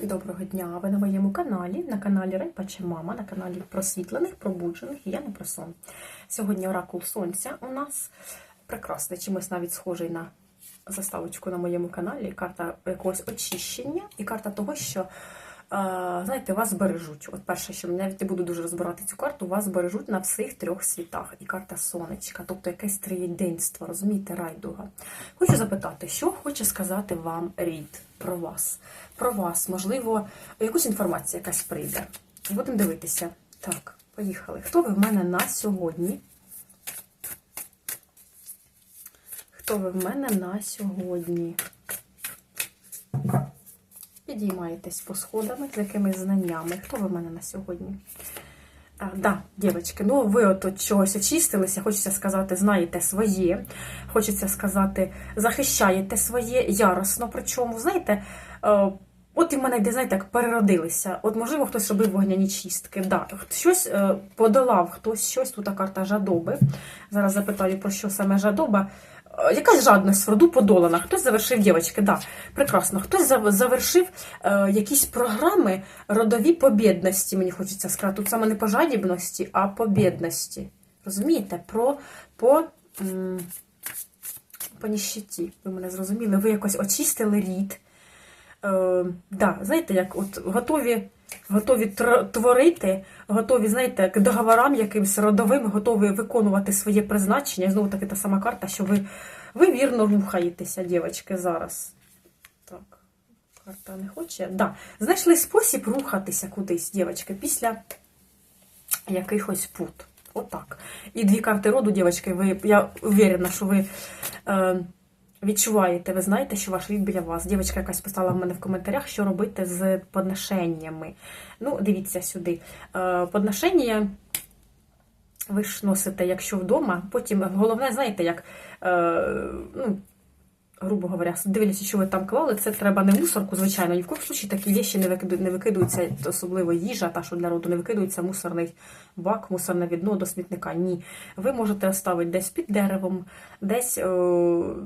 Доброго дня! Ви на моєму каналі, на каналі Райпаче Мама, на каналі просвітлених, пробуджених і я не про сон. Сьогодні оракул сонця у нас прекрасний, чимось навіть схожий на заставочку на моєму каналі. Карта якогось очищення і карта того, що. Е, Знаєте, вас бережуть. От перше, що навіть не буду дуже розбирати цю карту, вас бережуть на всіх трьох світах. І карта сонечка, тобто якесь триєдинство, розумієте, райдуга. Хочу запитати, що хоче сказати вам рід про вас? Про вас, можливо, якусь інформація якась прийде. Будемо дивитися. Так, поїхали. Хто ви в мене на сьогодні? Хто ви в мене на сьогодні? Підіймаєтесь по сходами з якимись знаннями. Хто ви в мене на сьогодні? А, да, дівчатки, ну ви от, от чогось очистилися, хочеться сказати, знаєте своє, хочеться сказати, захищаєте своє яростно. Причому, знаєте, е, от і в мене йде, знаєте, як переродилися. От, можливо, хтось робив вогняні чистки. Да, щось е, подолав, хтось щось, тут карта жадоби. Зараз запитаю, про що саме жадоба. Е, Якась жадність в роду подолана. Хтось завершив, дівчатки, да, прекрасно. Хтось завершив е, якісь програми родові побєдності, мені хочеться сказати. Тут саме не по жадібності, а по бідності. Розумієте? Про, по, м, по ніщиті. Ви мене зрозуміли. Ви якось очистили рід. Е, да, знаєте, як от готові, готові творити, готові, знаєте, к договорам якимось родовим, готові виконувати своє призначення. І знову таки та сама карта, що ви, ви вірно рухаєтеся, дівчатки, зараз. Так, карта не хоче. Да. Знайшли спосіб рухатися кудись, дівчатки, після якихось пут. Отак. І дві карти роду, дівчатки, ви, я уверена, що ви. Е, Відчуваєте, ви знаєте, що ваш рід біля вас. Дівчинка якась писала в мене в коментарях, що робити з подношеннями. Ну, дивіться сюди. Е, Подношення ви ж носите, якщо вдома. Потім головне, знаєте, як, е, ну, грубо говоря, дивлячись, що ви там клали, це треба не мусорку, звичайно, ні в коїм случаї такі вещі не викиду- не викидуються, особливо їжа, та що для роду не викидується мусорний бак, мусорне відно до смітника. Ні. Ви можете оставити десь під деревом, десь. По-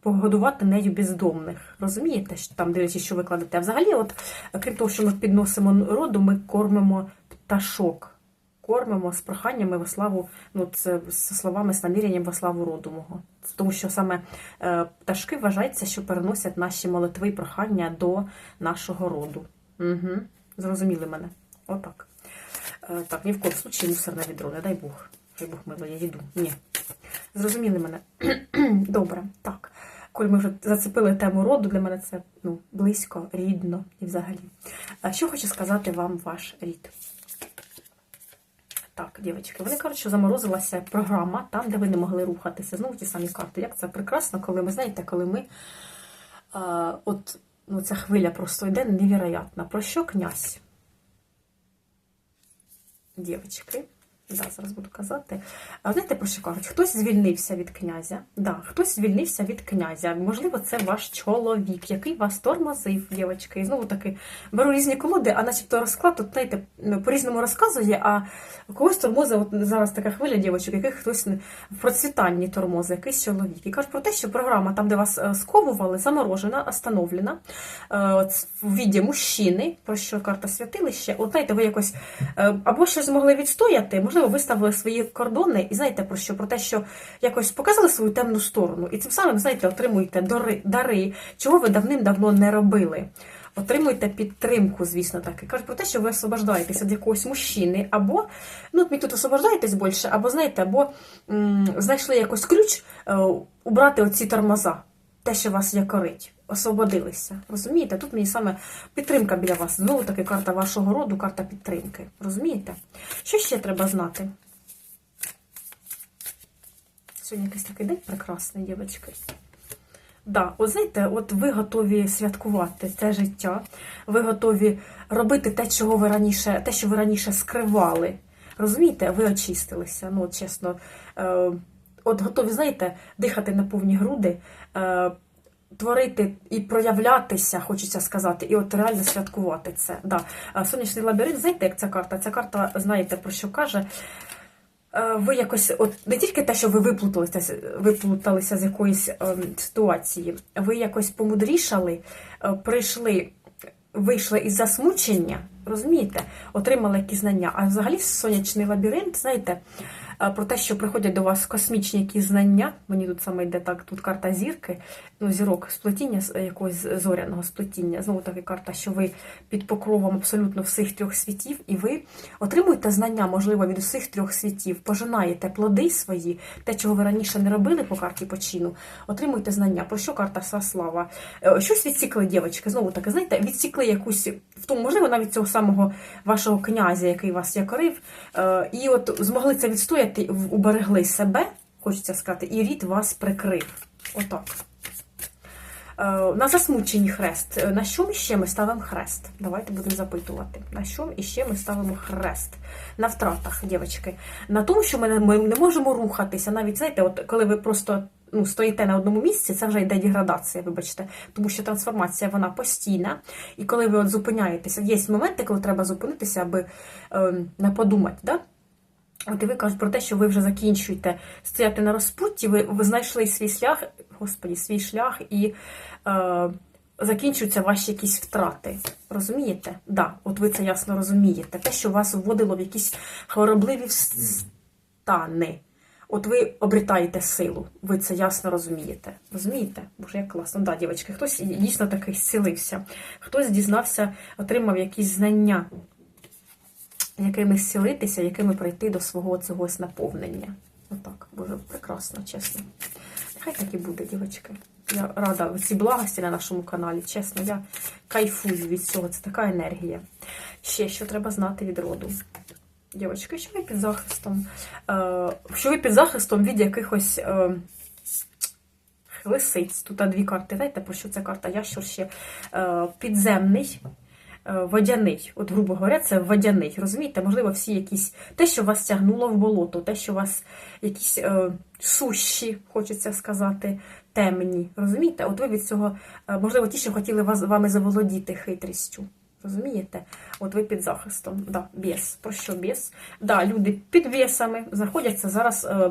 Погодувати нею бездомних. Розумієте, що там дивлячись, що ви кладете. А взагалі, от, крім того, що ми підносимо роду, ми кормимо пташок. Кормимо з проханнями во славу, ну це з словами, з намірянням во славу роду мого. Тому що саме е, пташки вважається, що переносять наші молитви і прохання до нашого роду. Угу. Зрозуміли мене? Отак. Е, так, ні в коєму случаї мусорне відро, не дай Бог. Хай Бог мило, я їду. Ні. Зрозуміли мене. Добре. Коли ми вже зацепили тему роду, для мене це ну, близько, рідно і взагалі. Що хочу сказати вам ваш рід? Так, дівчатки, вони кажуть, що заморозилася програма там, де ви не могли рухатися. Знову ті самі карти. Як це прекрасно, коли ми знаєте, коли ми. А, от ну, ця хвиля просто йде невероятна. Про що князь? Дівчатки. Да, зараз буду казати. А знаєте, про що кажуть? Хтось звільнився від князя. Да, хтось звільнився від князя. Можливо, це ваш чоловік, який вас тормозив, дівчатки. І знову таки беру різні колоди, а начебто розклад, тут, знаєте, ну, по-різному розказує, а когось тормозить, от зараз така хвиля дівчаток, яких хтось в процвітанні тормозить, якийсь чоловік. І кажуть про те, що програма, там, де вас е, сковували, заморожена, остановлена е, в віді мужчини, про що карта святилище. От знаєте, ви якось е, або щось змогли відстояти, можливо, виставили свої кордони, і знаєте про що? Про те, що якось показали свою темну сторону, і цим самим, знаєте, отримуєте дари, дари чого ви давним-давно не робили. Отримуєте підтримку, звісно, так. І кажуть про те, що ви освобождаєтеся від якогось мужчини, або ну, от тут освобождаєтесь більше, або знаєте, або м, знайшли якось ключ е, убрати оці тормоза, те, що вас якорить. Освободилися. Розумієте? Тут мені саме підтримка біля вас. Знову таки карта вашого роду, карта підтримки. Розумієте? Що ще треба знати? Сьогодні якийсь такий день прекрасний, дівчатки. Да, от знаєте, от ви готові святкувати це життя, ви готові робити те, чого ви раніше, те, що ви раніше скривали. Розумієте, ви очистилися. Ну, от чесно, е, от готові, знаєте, дихати на повні груди, е, творити і проявлятися, хочеться сказати, і от реально святкувати це. Да. Сонячний лабіринт, знаєте, як ця карта? Ця карта, знаєте, про що каже? Е, ви якось, от не тільки те, що ви виплуталися, виплуталися з якоїсь е, ситуації, ви якось помудрішали, е, прийшли вийшли із засмучення, розумієте, отримали якісь знання. А взагалі сонячний лабіринт, знаєте, е, про те, що приходять до вас космічні якісь знання. Мені тут саме йде так, тут карта зірки, ну, зірок сплетіння якогось зоряного сплетіння. Знову таки карта, що ви під покровом абсолютно всіх трьох світів, і ви отримуєте знання, можливо, від усіх трьох світів, пожинаєте плоди свої, те, чого ви раніше не робили по карті почину, отримуєте знання. Про що карта вся слава? Е, Щось відсікли, дівчатки, знову таки, знаєте, відсікли якусь, можливо, навіть цього самого вашого князя, який вас якорив, е, і от змогли це відстояти, уберегли себе, хочеться сказати, і рід вас прикрив. Отак. Е, На засмученні хрест. Е, На що ще ми ставимо хрест? Давайте будемо запитувати. На що іще ми ставимо хрест? На втратах, дівчатки. На тому, що ми не можемо рухатися. Навіть знаєте, от коли ви просто ну, стоїте на одному місці, це вже йде деградація, вибачте, тому що трансформація вона постійна. І коли ви от зупиняєтеся, є моменти, коли треба зупинитися, аби е, не подумати. Да? От і ви кажуть про те, що ви вже закінчуєте стояти на розпутті, ви, ви знайшли свій шлях, господі, свій шлях, і е, закінчуються ваші якісь втрати. Розумієте? Да, от ви це ясно розумієте. Те, що вас вводило в якісь хворобливі стани. От ви обретаєте силу, ви це ясно розумієте. Розумієте? Боже, як класно. Да, дівчатки, хтось дійсно таки зцілився, хтось дізнався, отримав якісь знання якими зцілитися, якими прийти до свого цього наповнення. Отак, боже, прекрасно, чесно. Нехай так і буде, дівчатки. Я рада ці благості на нашому каналі. Чесно, я кайфую від цього. Це така енергія. Ще що треба знати від роду. Дівчатки, що ви під захистом? Е, що ви під захистом від якихось. Е, Лисиць, тут дві карти. Знаєте, про що ця карта? Ящур ще е, підземний, водяний. От, грубо говоря, це водяний. Розумієте, можливо, всі якісь те, що вас тягнуло в болото, те, що вас якісь е, сущі, хочеться сказати, темні. Розумієте? От ви від цього, можливо, ті, що хотіли вас, вами заволодіти хитрістю. Розумієте? От ви під захистом. Да, біс. Про що біс? Да, люди під весами знаходяться зараз. Е,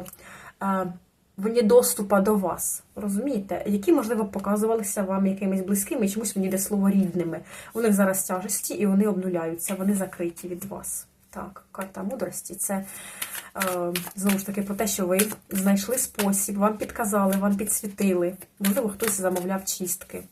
е, вне доступа до вас, розумієте, які, можливо, показувалися вам якимись близькими, і чомусь мені йде слово рідними. У них зараз тяжесті і вони обнуляються, вони закриті від вас. Так, карта мудрості це е, знову ж таки про те, що ви знайшли спосіб, вам підказали, вам підсвітили. Можливо, хтось замовляв чистки.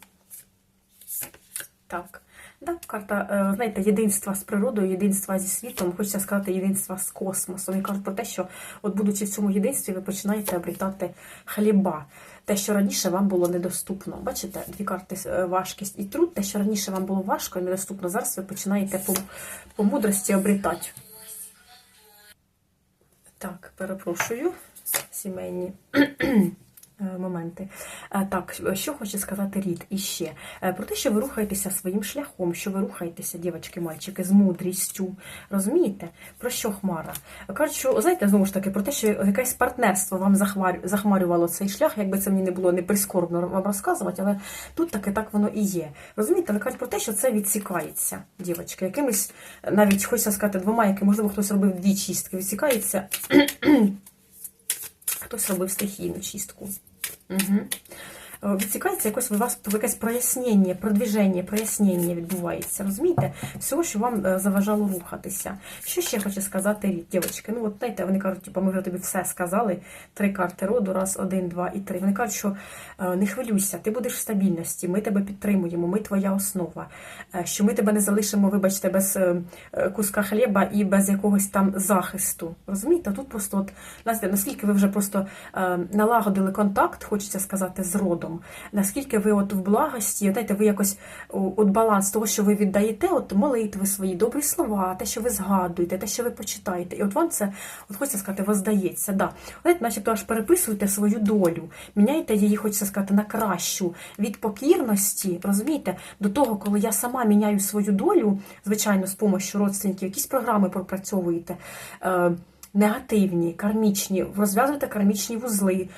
Так. Да, карта, е, знаєте, єдинства з природою, єдинства зі світом, хочеться сказати, єдинства з космосом. І кажуть про те, що, от будучи в цьому єдинстві, ви починаєте обрітати хліба. Те, що раніше вам було недоступно. Бачите, дві карти е, важкість і труд, те, що раніше вам було важко і недоступно, зараз ви починаєте по, по мудрості обрітати. Так, перепрошую, сімейні моменти. Е, Так, що хоче сказати рід іще? Е, Про те, що ви рухаєтеся своїм шляхом, що ви рухаєтеся, дівчатки, мальчики, з мудрістю. Розумієте? Про що хмара? Кажуть, що, знаєте, знову ж таки, про те, що якесь партнерство вам захмарювало цей шлях, якби це мені не було не прискорбно вам розказувати, але тут таки так воно і є. Розумієте, але кажуть про те, що це відсікається, дівчатки, якимись, навіть хочеться сказати, двома, які, можливо, хтось робив дві чистки, відсікається. Хтось робив стихійну чистку. Угу. Відсікається якось у вас якесь прояснення, продвіження, прояснення відбувається. Розумієте? Всього, що вам е, заважало рухатися. Що ще хочу сказати, дівчатки? Ну, от знаєте, вони кажуть, типу, ми вже тобі все сказали. Три карти роду, раз, один, два і три. Вони кажуть, що е, не хвилюйся, ти будеш в стабільності, ми тебе підтримуємо, ми твоя основа. Е, Що ми тебе не залишимо, вибачте, без е, е, куска хліба і без якогось там захисту. Розумієте? Тут просто от наскільки ви вже просто е, налагодили контакт, хочеться сказати, з родом. Наскільки ви от в благості, знаєте, ви якось от баланс того, що ви віддаєте, от молитви свої, добрі слова, те, що ви згадуєте, те, що ви почитаєте. І от вам це, от хочеться сказати, воздається. Да. Знаєте, начебто аж переписуєте свою долю, міняєте її, хочеться сказати, на кращу від покірності, розумієте, до того, коли я сама міняю свою долю, звичайно, з допомогою родственників, якісь програми пропрацьовуєте. Негативні, кармічні, розв'язуєте кармічні вузли,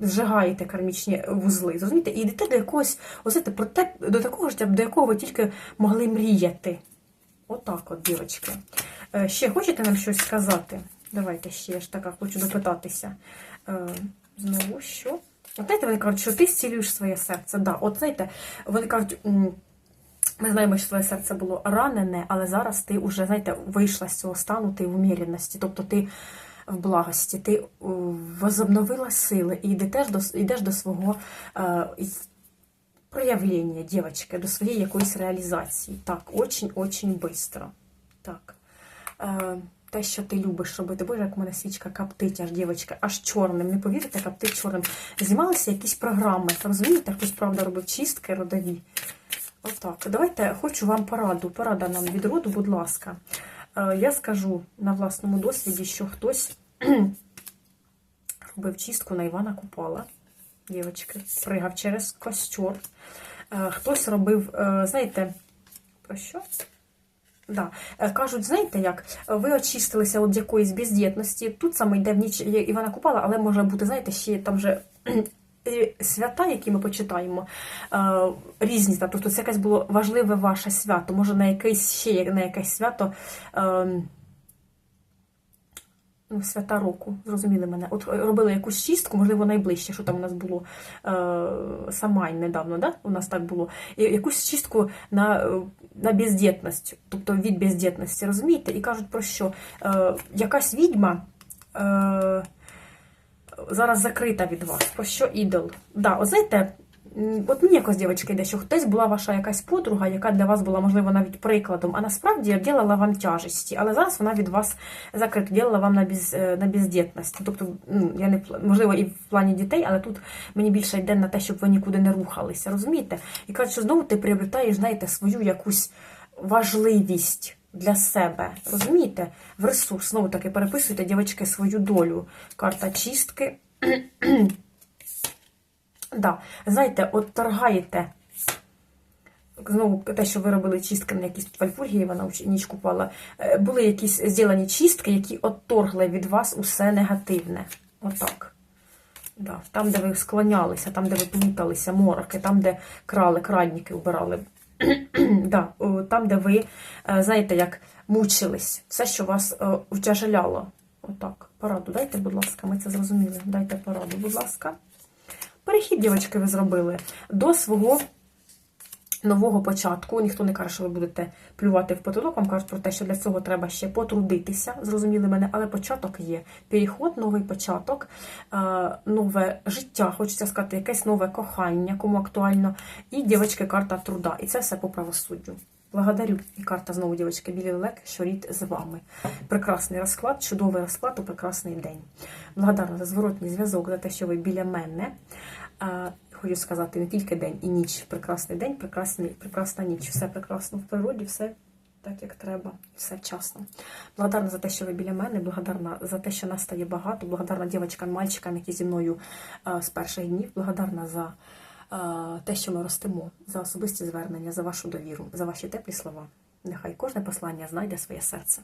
зжигаєте кармічні вузли. Зрозумієте, і йдете до якогось, ось знаєте, про те, до такого життя, до якого ви тільки могли мріяти. Отак от, дівчатки. Е, Ще хочете нам щось сказати? Давайте ще я ж така хочу допитатися. Е, Знову що? От знаєте, вони кажуть, що ти зцілюєш своє серце. Да, от знаєте, вони кажуть. Ми знаємо, що твоє серце було ранене, але зараз ти вже, знаєте, вийшла з цього стану, ти в уміряності, тобто ти в благості, ти возобновила сили і йдеш до, йдеш до свого е, проявлення, дівчатки, до своєї якоїсь реалізації. Так, очень-очень быстро. Так. Е, те, що ти любиш робити. Боже, як у мене свічка коптить, аж дівчатка, аж чорним. Не повірите, коптить чорним. Знімалися якісь програми. Розумієте, хтось, правда, робив чистки родові. Отак. Давайте хочу вам пораду. Порада нам від роду, будь ласка. Е, Я скажу на власному досвіді, що хтось робив чистку на Івана Купала. Дівчатки, пригав через костер. Е, Хтось робив, е, знаєте, про що? Да. Кажуть, знаєте як, ви очистилися від якоїсь бездєтності. Тут саме йде в ніч Івана Купала, але може бути, знаєте, ще там же свята, які ми почитаємо, е, різні. Тобто це якесь було важливе ваше свято. Може на якесь ще на якесь свято. е, Ну, свята року, зрозуміли мене. От е, робили якусь чистку, можливо, найближче, що там у нас було е, Самайн недавно, да? у нас так було. І якусь чистку на, е, на бездєтність, тобто від бездєтності, розумієте? І кажуть про що? Е, якась відьма е, зараз закрита від вас. Про що ідол? Да, от знаєте, от мені якось, дівчатки, йде, що хтось була ваша якась подруга, яка для вас була, можливо, навіть прикладом, а насправді ділила вам тяжесті, але зараз вона від вас закрита, ділила вам на, без, е, на бездєтність. Тобто, ну, я не можливо, і в плані дітей, але тут мені більше йде на те, щоб ви нікуди не рухалися, розумієте? І кажуть, що знову ти приобретаєш, знаєте, свою якусь важливість для себе. Розумієте? В ресурс. Знову таки переписуйте, дівчатки, свою долю. Карта чистки. да. Знаєте, от торгаєте. Знову те, що ви робили чистки на якісь Вальфургії, вона ніч купала. Е, Були якісь зроблені чистки, які отторгли від вас усе негативне. Отак. Да. Там, де ви склонялися, там, де ви плуталися, мороки, там, де крали, крадники вбирали. да. Там, де ви, е, знаєте, як мучились, все, що вас утяжеляло. Отак. Пораду дайте, будь ласка, ми це зрозуміли. Дайте пораду, будь ласка. Перехід, дівчатки, ви зробили до свого нового початку. Ніхто не каже, що ви будете плювати в потолок. Вам кажуть про те, що для цього треба ще потрудитися, зрозуміли мене, але початок є. Переход, новий початок, е, нове життя, хочеться сказати, якесь нове кохання, кому актуально. І, дівчатки, карта труда. І це все по правосуддю. Благодарю. І карта знову, дівчатки, білий лелек, що рід з вами. Прекрасний розклад, чудовий розклад у прекрасний день. Благодарна за зворотній зв'язок, за те, що ви біля мене. Хочу сказати, не тільки день і ніч. Прекрасний день, прекрасний, прекрасна ніч. Все прекрасно в природі, все так, як треба, все вчасно. Благодарна за те, що ви біля мене, благодарна за те, що нас стає багато, благодарна дівчаткам, мальчикам, які зі мною е, з перших днів, благодарна за е, те, що ми ростемо, за особисті звернення, за вашу довіру, за ваші теплі слова. Нехай кожне послання знайде своє серце.